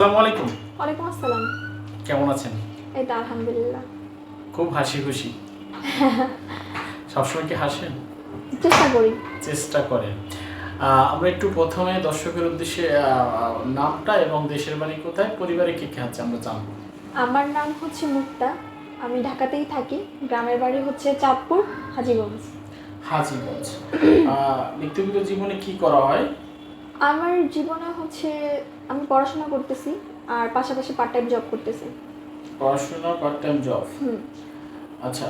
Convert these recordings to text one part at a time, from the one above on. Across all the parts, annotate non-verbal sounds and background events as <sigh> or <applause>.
আসসালামু আলাইকুম। ওয়ালাইকুম আসসালাম। কেমন আছেন? এই তো আলহামদুলিল্লাহ। খুব হাসি খুশি। <laughs> সবসময় কি হাসেন? চেষ্টা করি। চেষ্টা করেন। আমরা একটু প্রথমে দর্শকের উদ্দেশ্যে নামটা এবং দেশের বাড়ি কোথায় পরিবারে কে কে আছে আমরা জানব। আমার নাম হচ্ছে মুক্তা। আমি ঢাকাতেই থাকি। গ্রামের বাড়ি হচ্ছে চাঁদপুর হাজিগঞ্জ। হাজিগঞ্জ। ব্যক্তিগত জীবনে কি করা হয়? আমার জীবনে হচ্ছে আমি পড়াশোনা করতেছি আর পাশাপাশি পার্ট টাইম জব করতেছি। পড়াশোনা পার্ট টাইম জব হুম। আচ্ছা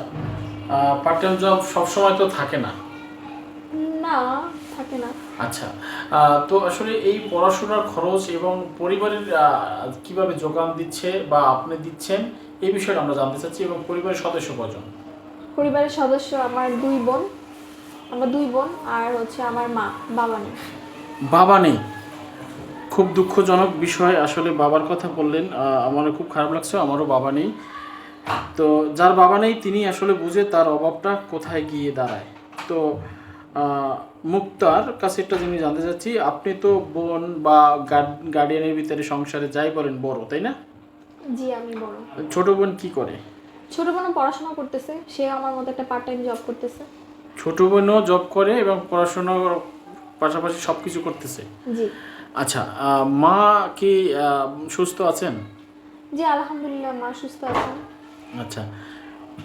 পার্ট টাইম জব সবসময় তো থাকে না? না থাকে না। আচ্ছা তো আসলে এই পড়াশোনার খরচ এবং পরিবারের কীভাবে যোগান দিচ্ছে বা আপনি দিচ্ছেন এই বিষয়টা আমরা জানতে চাচ্ছি এবং পরিবারের সদস্য কজন? পরিবারের সদস্য আমার দুই বোন আমার দুই বোন আর হচ্ছে আমার মা বাবা নেই। বাবা নেই। খুব দুঃখজনক বিষয় আসলে বাবার কথা বললেন। আমারও খুব খারাপ লাগছে আমারও বাবা নেই। তো যার বাবা নেই তিনি আসলে বুঝে তার অভাবটা কোথায় গিয়ে দাঁড়ায়। তো মুক্তার কাছে একটা জিনিস জানতে চাচ্ছি। আপনি তো বোন বা গার্ডিয়ানের ভিতরে সংসারে যাই বলেন বড় তাই না? জি আমি বড়। ছোট বোন কি করে? ছোট বোন পড়াশোনা করতেছে। সে আমার মতো একটা পার্ট টাইম জব করতেছে। ছোট বোনও জব করে এবং পড়াশোনার পাশাপাশি সব কিছু করতেছে। জি। আচ্ছা মা কি সুস্থ আছেন? জি আলহামদুলিল্লাহ মা সুস্থ আছেন। আচ্ছা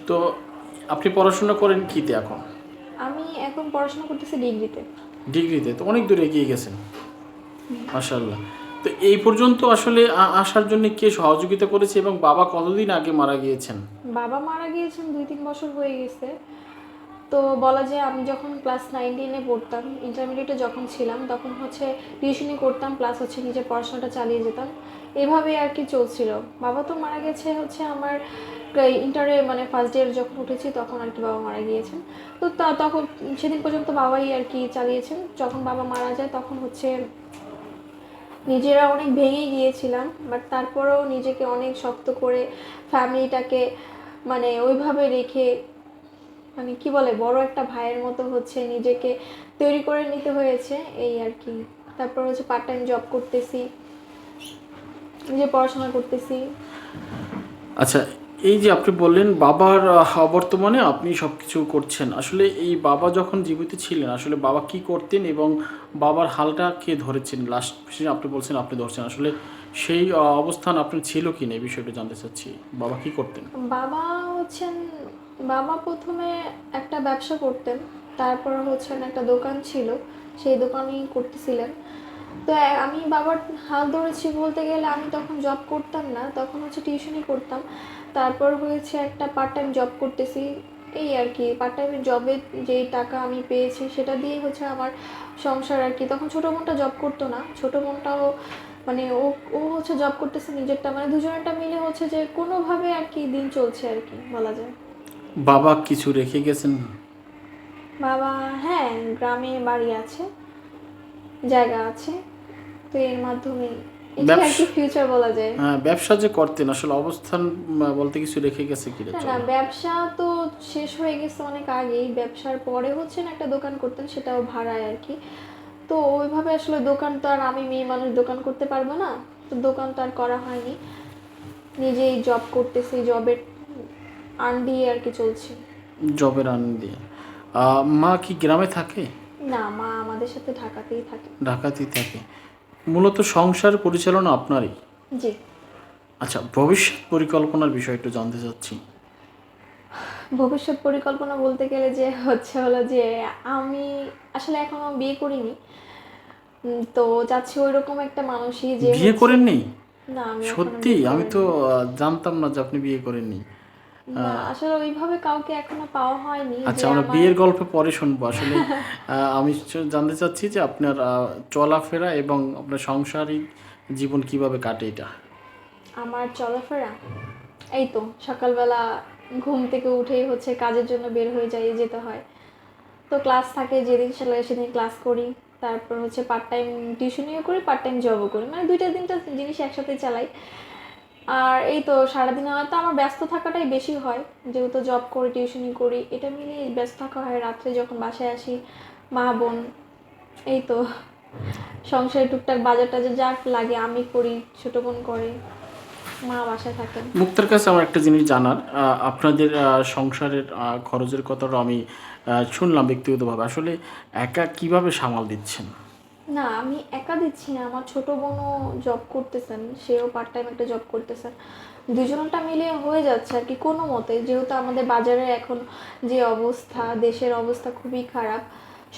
তো আপনি পড়াশোনা করেন কিতে এখন? আমি এখন পড়াশোনা করতেছি ডিগ্রিতে। ডিগ্রিতে তো অনেক দূরে এগিয়ে গেছেন। মাশাল্লাহ তো এই পর্যন্ত আসলে আসার জন্য কে সহযোগিতা করেছে এবং বাবা কতদিন আগে মারা গিয়েছেন? বাবা মারা গিয়েছেন দুই তিন বছর হয়ে গেছে। তো বলা যায় আমি যখন ক্লাস নাইন টেনে পড়তাম ইন্টারমিডিয়েটে যখন ছিলাম, তখন হচ্ছে টিউশনি করতাম প্লাস হচ্ছে নিজের পড়াশোনাটা চালিয়ে যেতাম। এভাবে আর কি চলছিল। বাবা তো মারা গেছে হচ্ছে আমার ইন্টারে মানে ফার্স্ট ইয়ার যখন উঠেছি, তখন আর কি বাবা মারা গিয়েছেন। তা- তখন, সেদিন পর্যন্ত বাবাই আর কি চালিয়েছেন। যখন বাবা মারা যায়, তখন হচ্ছে নিজেরা অনেক ভেঙে গিয়েছিলাম বাট তারপরেও নিজেকে অনেক শক্ত করে ফ্যামিলিটাকে মানে ওইভাবে রেখে মানে কি বলে বড় একটা ভাইয়ের মতো হচ্ছে নিজেকে তৈরি করে নিতে হয়েছে এই আর কি। তারপর হচ্ছে পার্ট টাইম জব করতেছি নিজে পড়াশোনা করতেছি। আচ্ছা এই যে আপনি বললেন বাবার বর্তমানে আপনি সব কিছু করছেন। আসলে এই বাবা যখন জীবিত ছিলেন আসলে বাবা কি করতেন এবং বাবার হালটা কে ধরেছেন? লাস্ট আপনি বলছেন আপনি ধরছেন। আসলে সেই অবস্থান আপনার ছিল কি না এই বিষয়টা জানতে চাচ্ছি। বাবা কি করতেন? বাবা হচ্ছেন বাবা প্রথমে একটা ব্যবসা করতেন, তারপর হচ্ছেন একটা দোকান ছিল, সেই দোকানেই করতেছিলেন। তো আমি বাবার হাল ধরেছি বলতে গেলে আমি তখন জব করতাম না, তখন হচ্ছে টিউশনই করতাম। তারপর হয়েছে একটা পার্ট টাইম জব করতেছি, এই আর কি পার্ট টাইমের জবে যেই টাকা আমি পেয়েছি সেটা দিয়ে হচ্ছে আমার সংসার আর কি। তখন ছোটো বোনটা জব করতো না, ছোটো বোনটাও মানে ও ও হচ্ছে জব করতেছে নিজেরটা মানে দুজনেরটা মিলে হচ্ছে যে কোনোভাবে আর কি দিন চলছে আর কি, বলা যায়। বাবা কিছু রেখে গেছেন বাবা হ্যাঁ গ্রামে বাড়ি আছে জায়গা আছে তো এর মাধ্যমে ফিউচার বলা যায়। হ্যাঁ, ব্যবসা যে করতেন আসলে অবস্থান বলতে কিছু রেখে গেছে কি না ব্যবসা তো শেষ হয়ে গেছে অনেক আগেই ব্যবসার পরে হচ্ছে একটা দোকান করতেন সেটাও ভাড়ায় আর কি। তো ওইভাবে আসলে দোকান তো আর আমি মেয়ে মানুষ দোকান করতে পারব না তো দোকান তো আর করা হয়নি। নিজেই জব করতেছি জবের আর্ন দিয়ে আর কি চলছে। জবের আন দিয়ে মা কি গ্রামে থাকে? না মা আমাদের সাথে ঢাকাতেই থাকে। ঢাকাতেই থাকে। মূলত সংসার পরিচালনা আপনারই? জি। আচ্ছা ভবিষ্যৎ পরিকল্পনার বিষয় একটু জানতে চাচ্ছি। ভবিষ্যৎ পরিকল্পনা বলতে গেলে যে হচ্ছে হলো যে আমি আসলে এখনও বিয়ে করিনি। তো যাচ্ছি ওই রকম একটা মানুষই যে বিয়ে করেননি? না আমি সত্যি? আমি তো জানতাম না যে আপনি বিয়ে করেননি। না আসলে ওইভাবে কাউকে এখনও পাওয়া হয়নি আচ্ছা আমরা বিয়ের গল্প পরে শুনব। আসলে আমি জানতে চাচ্ছি যে আপনার চলাফেরা এবং আপনার সংসারিক জীবন কীভাবে কাটে এটা? আমার চলাফেরা? এই তো সকালবেলা ঘুম থেকে উঠেই হচ্ছে কাজের জন্য বের হয়ে যাই যেতে হয়। তো ক্লাস থাকে যেদিন সেদিন সেদিন ক্লাস করি। তারপর হচ্ছে পার্ট টাইম টিউশনিও করি পার্ট টাইম জবও করি। মানে দুইটা তিনটা জিনিস একসাথে চালাই। আর এই তো সারাদিন হয়তো আমার ব্যস্ত থাকাটাই বেশি হয়। যেহেতু জব করি টিউশনি করি, এটা মিলিয়ে ব্যস্ত থাকা হয়। রাত্রে যখন বাসায় আসি, মা, বোন, এই তো সংসারে টুকটাক বাজার টাজার যা লাগে আমি করি, ছোট বোন করে, মা বাসায় থাকেন। মুক্তার কাছে আমার একটা জিনিস জানার আপনাদের সংসারের খরচের কথাটা আমি শুনলাম ব্যক্তিগতভাবে। আসলে একা কীভাবে সামাল দিচ্ছেন? না আমি একা দিচ্ছি না। আমার ছোট বোনও জব করতেছেন সেও পার্ট টাইম একটা জব করতেছেন। দুজনটা মিলে হয়ে যাচ্ছে আর কি কোনো মতে। যেহেতু আমাদের বাজারে এখন যে অবস্থা দেশের অবস্থা খুবই খারাপ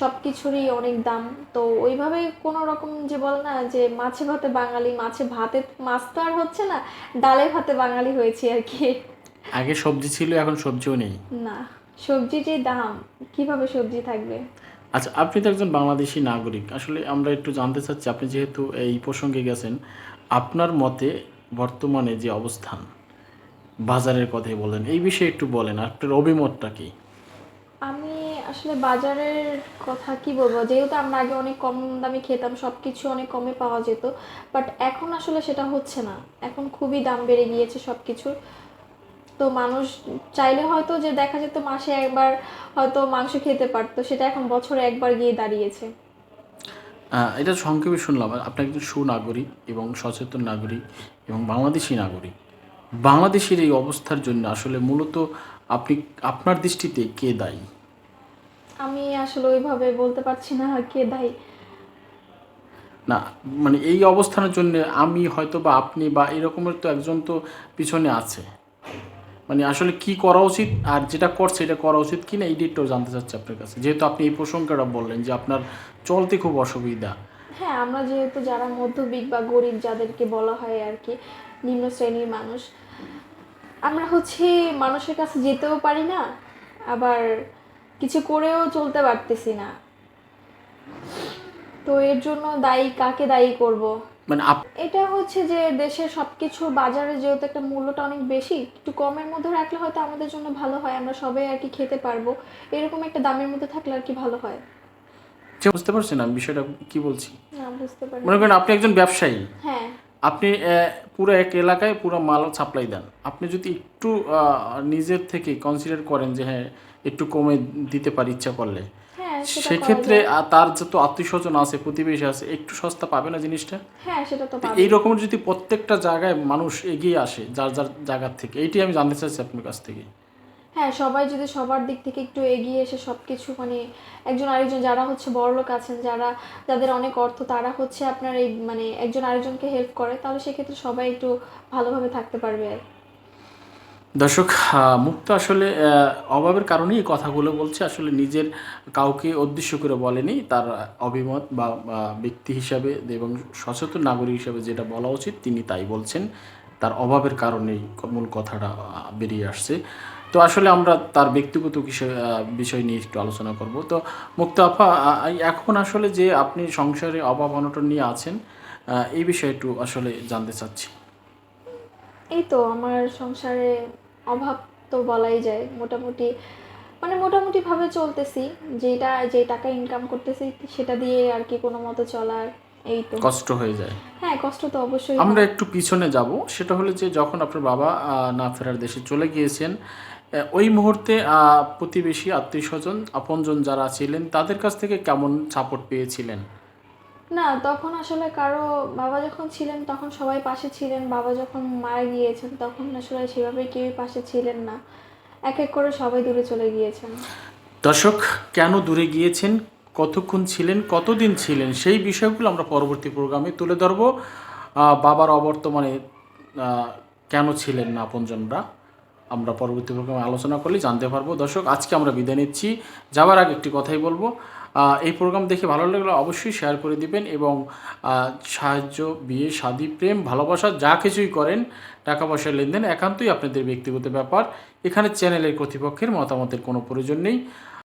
সব কিছুরই অনেক দাম। তো ওইভাবে কোনো রকম যে বলে না যে মাছে ভাতে বাঙালি মাছে ভাতে মাছ তো আর হচ্ছে না ডালে ভাতে বাঙালি হয়েছে আর কি। আগে সবজি ছিল এখন সবজিও নেই। না সবজি যে দাম কীভাবে সবজি থাকবে? আচ্ছা আপনি তো একজন বাংলাদেশি নাগরিক। আসলে আমরা একটু জানতে চাচ্ছি, আপনি যেহেতু এই প্রসঙ্গে গেছেন, আপনার মতে বর্তমানে যে অবস্থান, বাজারের কথাই বলেন, এই বিষয়ে একটু বলেন, আপনার অভিমতটা কি? আমি আসলে বাজারের কথা কি বলব? যেহেতু আমরা আগে অনেক কম দামে খেতাম সব কিছু অনেক কমে পাওয়া যেত, বাট এখন আসলে সেটা হচ্ছে না। এখন খুবই দাম বেড়ে গিয়েছে সব কিছুর তো মানুষ চাইলে হয়তো যে দেখা যেত মাসে একবার হয়তো মাংস খেতে পারতো সেটা এখন বছরে একবার গিয়ে দাঁড়িয়েছে। এটা সংক্ষেপে শুনলাম। আপনি একজন সুনাগরিক এবং সচেতন নাগরিক এবং বাংলাদেশি নাগরিক। বাংলাদেশের এই অবস্থার জন্য আসলে মূলত আপনি আপনার দৃষ্টিতে কে দায়ী? আমি আসলে ওইভাবে বলতে পারছি না কে দায়ী। না মানে এই অবস্থানের জন্য আমি হয়তো বা আপনি বা এরকমের তো একজন তো পিছনে আছে। মানে আসলে কি করা উচিত আর যেটা করছে এটা করা উচিত কি না এই জানতে চাচ্ছি আপনার কাছে। যেহেতু আপনি এই প্রসঙ্গটা বললেন যে আপনার চলতে খুব অসুবিধা। হ্যাঁ আমরা যেহেতু যারা মধ্যবিক বা গরিব যাদেরকে বলা হয় আর কি, নিম্ন শ্রেণির মানুষ, আমরা হচ্ছে মানুষের কাছে যেতেও পারি না, আবার কিছু করেও চলতে পারতেছি না। তো এর জন্য দায়ী কাকে দায়ী করব। মানে এটা হচ্ছে যে দেশের সবকিছু বাজারে যেহেতু একটা মূল্যটা অনেক বেশি একটু কমের মধ্যে রাখলে হয়তো আমাদের জন্য ভালো হয় আমরা সবাই আর কি খেতে পারব। এরকম একটা দামের মধ্যে থাকলে আর কি ভালো হয়। বুঝতে পারছেন আমি বিষয়টা কি বলছি? মনে করেন আপনি একজন ব্যবসায়ী। হ্যাঁ। আপনি পুরো এক এলাকায় পুরো মাল সাপ্লাই দেন। আপনি যদি একটু নিজের থেকে কনসিডার করেন যে হ্যাঁ একটু কমে দিতে পারি ইচ্ছা করলে। সেক্ষেত্রে যায়। তার যত আত্মীয় স্বজন আছে প্রতিবেশী আছে একটু সস্তা পাবে না জিনিসটা? হ্যাঁ সেটা তো পাবে এই রকমের যদি প্রত্যেকটা জায়গায় মানুষ এগিয়ে আসে যার যার জায়গার থেকে এইটাই আমি জানতে চাইছি আপনার কাছ থেকে। হ্যাঁ সবাই যদি সবার দিক থেকে একটু এগিয়ে এসে সব কিছু মানে একজন আরেকজন যারা হচ্ছে বড়লোক আছেন যারা যাদের অনেক অর্থ তারা হচ্ছে আপনার এই মানে একজন আরেকজনকে হেল্প করে তাহলে সেক্ষেত্রে সবাই একটু ভালোভাবে থাকতে পারবে। আর দর্শক মুক্ত আসলে অভাবের কারণেই এই কথাগুলো বলছে। আসলে নিজের কাউকে উদ্দেশ্য করে বলেনি তার অভিমত বা ব্যক্তি হিসাবে এবং সচেতন নাগরিক হিসাবে যেটা বলা উচিত তিনি তাই বলছেন। তার অভাবের কারণেই মূল কথাটা বেরিয়ে আসছে। তো আসলে আমরা তার ব্যক্তিগত বিষয় নিয়ে একটু আলোচনা করব। তো মুক্ত আপা আহ, এখন আসলে যে আপনি সংসারে অভাব অনটন নিয়ে আছেন এই বিষয়ে একটু আসলে জানতে চাচ্ছি। এই তো আমার সংসারে অভাব তো বলাই যায় মোটামুটি মানে মোটামুটি ভাবে চলতেছি। যেটা যে টাকা ইনকাম করতেছি সেটা দিয়ে আর কি কোনো মতো চলার এই তো। কষ্ট হয়ে যায়। হ্যাঁ কষ্ট তো অবশ্যই আমরা একটু পিছনে যাব সেটা হলো যে যখন আপনার বাবা আহ, না ফেরার দেশে চলে গিয়েছেন ওই মুহূর্তে আহ, প্রতিবেশী আত্মীয় স্বজন আপনজন যারা ছিলেন তাদের কাছ থেকে কেমন সাপোর্ট পেয়েছিলেন? না, তখন আসলে কারও বাবা যখন ছিলেন, তখন সবাই পাশে ছিলেন। বাবা যখন মারা গিয়েছেন, তখন আসলে সেভাবে কেউই পাশে ছিলেন না। এক এক করে সবাই দূরে চলে গিয়েছেন। দর্শক, কেন দূরে গিয়েছেন? কতক্ষণ ছিলেন? কতদিন ছিলেন? সেই বিষয়গুলো আমরা পরবর্তী প্রোগ্রামে তুলে ধরবো। বাবার অবর্তমানে কেন ছিলেন না আপনজনরা? আমরা পরবর্তী প্রোগ্রামে আলোচনা করলে জানতে পারব। দর্শক, আজকে আমরা বিদায় নিচ্ছি। যাওয়ার আগে একটি কথাই বলব। এই প্রোগ্রাম দেখে ভালো লাগলে অবশ্যই শেয়ার করে দিবেন এবং সাহায্য, বিয়ে, শাদি, প্রেম, ভালোবাসা, যা কিছুই করেন টাকা পয়সার লেনদেন একান্তই আপনাদের ব্যক্তিগত ব্যাপার। এখানে চ্যানেলের কর্তৃপক্ষের মতামতের কোনো প্রয়োজন নেই।